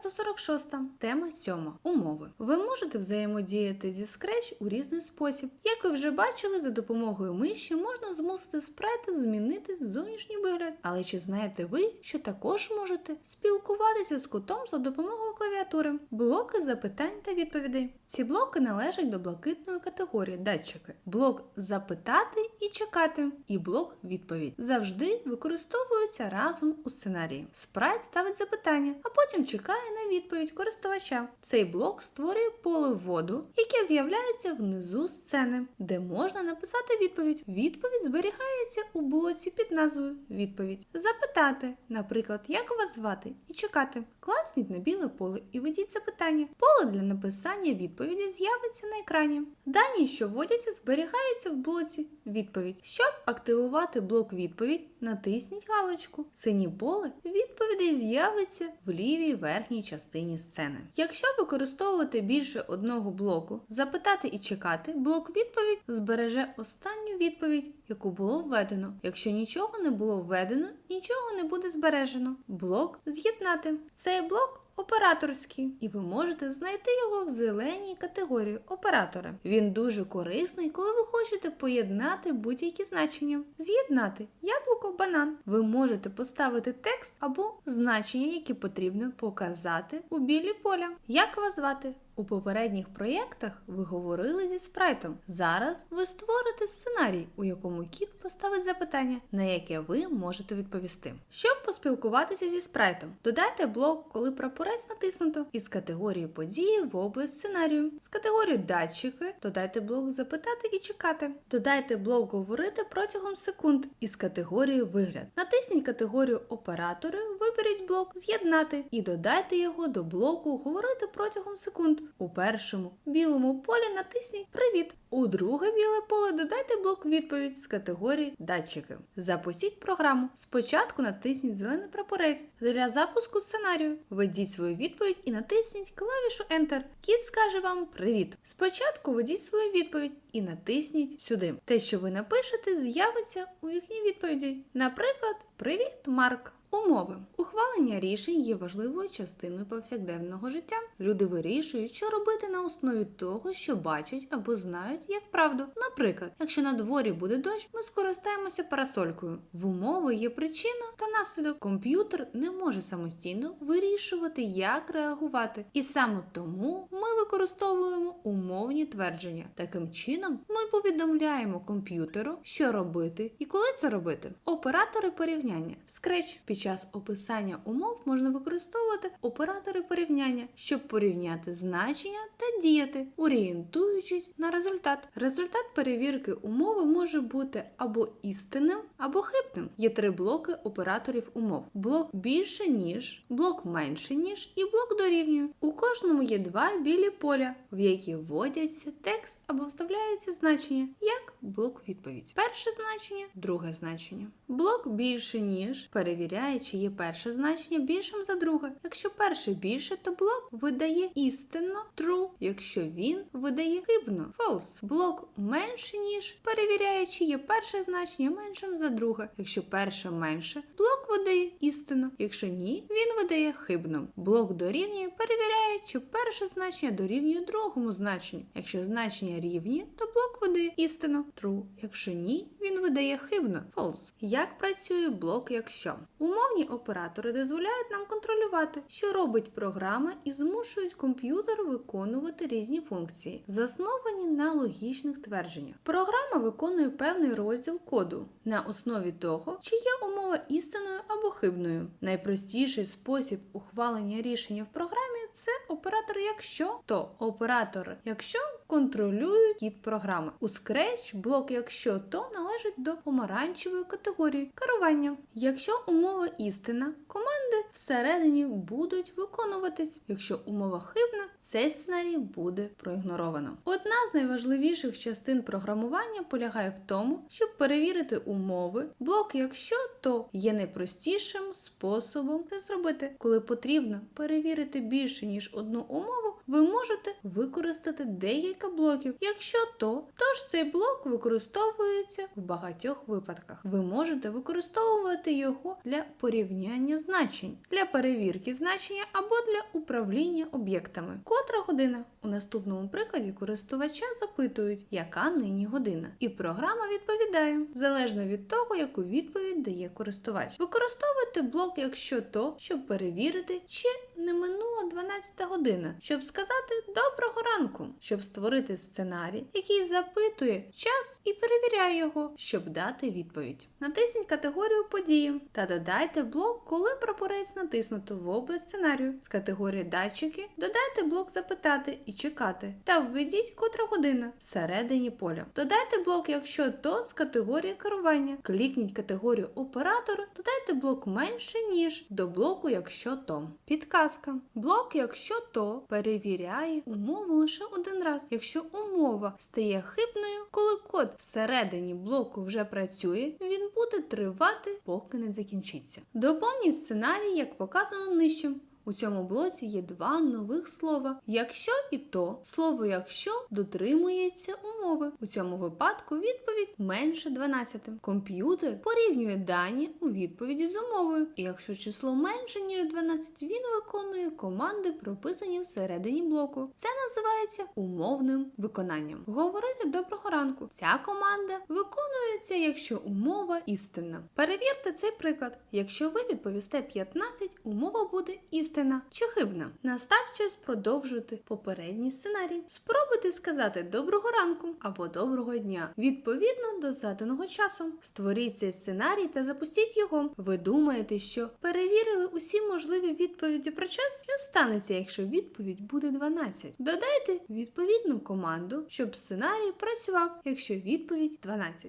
146. Тема 7. Умови. Ви можете взаємодіяти зі Scratch у різний спосіб. Як ви вже бачили, за допомогою миші можна змусити спрайта змінити зовнішній вигляд. Але чи знаєте ви, що також можете спілкуватися з кутом за допомогою клавіатури? Блоки запитань та відповідей. Ці блоки належать до блакитної категорії датчики. Блок запитати і чекати, і блок відповідь завжди використовуються разом у сценарії. Спрайт ставить запитання, а потім чекає на відповідь користувача. Цей блок створює поле вводу, яке з'являється внизу сцени, де можна написати відповідь. Відповідь зберігається у блоці під назвою Відповідь. Запитати, наприклад, як вас звати, і чекати. Класніть на біле поле і введіть запитання. Поле для написання відповіді з'явиться на екрані. Дані, що вводяться, зберігаються в блоці Відповідь. Щоб активувати блок відповідь, натисніть галочку. Синє поле відповідей з'явиться в лівій верхній частині сцени. Якщо використовувати більше одного блоку, запитати і чекати, блок відповідь збереже останню відповідь, яку було введено. Якщо нічого не було введено, нічого не буде збережено. Блок з'єднати. Цей блок операторський, і ви можете знайти його в зеленій категорії оператора. Він дуже корисний, коли ви хочете поєднати будь-які значення. З'єднати яблуко, банан. Ви можете поставити текст або значення, які потрібно показати у білі поля. Як вас звати? У попередніх проєктах ви говорили зі спрайтом. Зараз ви створите сценарій, у якому кіт поставить запитання, на яке ви можете відповісти. Щоб поспілкуватися зі спрайтом, додайте блок, коли прапорець натиснуто, із категорії події в область сценарію. З категорії датчики додайте блок запитати і чекати. Додайте блок говорити протягом секунд із категорії вигляд. Натисніть категорію оператори, виберіть блок з'єднати і додайте його до блоку говорити протягом секунд. У першому білому полі натисніть Привіт. У друге біле поле додайте блок відповідь з категорії датчики. Запустіть програму. Спочатку натисніть зелений прапорець для запуску сценарію. Введіть свою відповідь і натисніть клавішу Enter. Кіт скаже вам Привіт. Спочатку введіть свою відповідь і натисніть сюди. Те, що ви напишете, з'явиться у вікні відповідей. Наприклад, Привіт, Марк. Умови. Ухвалення рішень є важливою частиною повсякденного життя. Люди вирішують, що робити на основі того, що бачать або знають як правду. Наприклад, якщо на дворі буде дощ, ми скористаємося парасолькою. В умови є причина та наслідок. Комп'ютер не може самостійно вирішувати, як реагувати. І саме тому ми використовуємо умовні твердження. Таким чином, ми повідомляємо комп'ютеру, що робити і коли це робити. Оператори порівняння. Scratch під час описання умов можна використовувати оператори порівняння, щоб порівняти значення та діяти, орієнтуючись на результат. Результат перевірки умови може бути або істинним, або хибним. Є три блоки операторів умов: блок більше ніж, блок менше ніж і блок дорівнює. У кожному є два білі поля, в які вводяться текст або вставляється значення, як блок відповідь. Перше значення, друге значення. Блок більше ніж перевіряє, чи є перше значення більшим за друге. Якщо перше більше, то блок видає істинно true, якщо він видає хибно false. Блок менше ніж перевіряє, чи є перше значення меншим за друге. Якщо перше менше, блок видає істинно. Якщо ні, він видає хибно. Блок дорівнює перевіряє, чи перше значення дорівнює другому значенню. Якщо значення рівні, то блок видає істинно true. Якщо ні, він видає хибно false. Як працює блок, якщо умовні оператори дозволяють нам контролювати, що робить програма і змушують комп'ютер виконувати різні функції, засновані на логічних твердженнях. Програма виконує певний розділ коду на основі того, чи є умова істинною або хибною. Найпростіший спосіб ухвалення рішення в програмі це оператор якщо, то оператор якщо контролює кід програми. У Scratch блок якщо то належить до помаранчевої категорії керування. Якщо умова істина, команди всередині будуть виконуватись. Якщо умова хибна, цей сценарій буде проігноровано. Одна з найважливіших частин програмування полягає в тому, щоб перевірити умови. Блок якщо то є найпростішим способом це зробити. Коли потрібно перевірити більше ніж одну умову, ви можете використати декілька блоків. Якщо то, тож цей блок використовується в багатьох випадках. Ви можете використовувати його для порівняння значень, для перевірки значення або для управління об'єктами. Котра година? У наступному прикладі користувача запитують, яка нині година, і програма відповідає залежно від того, яку відповідь дає користувач. Використовуйте блок, якщо то, щоб перевірити, чи не минула 12 година, щоб сказати доброго ранку, щоб створити сценарій, який запитує час і перевіряє його, щоб дати відповідь. Натисніть категорію події та додайте блок, коли прапорець натиснуто в область сценарію. З категорії датчики додайте блок запитати і чекати та введіть котра година всередині поля. Додайте блок, якщо то з категорії керування. Клікніть категорію оператора, додайте блок менше ніж до блоку, якщо то. Підказка. Блок, якщо то перевіряє умову лише один раз. Якщо умова стає хибною, коли код всередині блоку вже працює, він буде тривати, поки не закінчиться. Доповніть сценарій, як показано нижче. У цьому блоці є два нових слова: якщо і то. Слово якщо дотримується умови. У цьому випадку відповідь менше 12. Комп'ютер порівнює дані у відповіді з умовою. І якщо число менше ніж 12, він виконує команди, прописані всередині блоку. Це називається умовним виконанням. Говорити доброго ранку. Ця команда виконується, якщо умова істинна. Перевірте цей приклад. Якщо ви відповісте 15, умова буде істинна чи хибна. Настав час продовжити попередній сценарій. Спробуйте сказати доброго ранку або доброго дня відповідно до заданого часу. Створіть цей сценарій та запустіть його. Ви думаєте, що перевірили усі можливі відповіді про час? Що станеться, якщо відповідь буде 12? Додайте відповідну команду, щоб сценарій працював, якщо відповідь 12.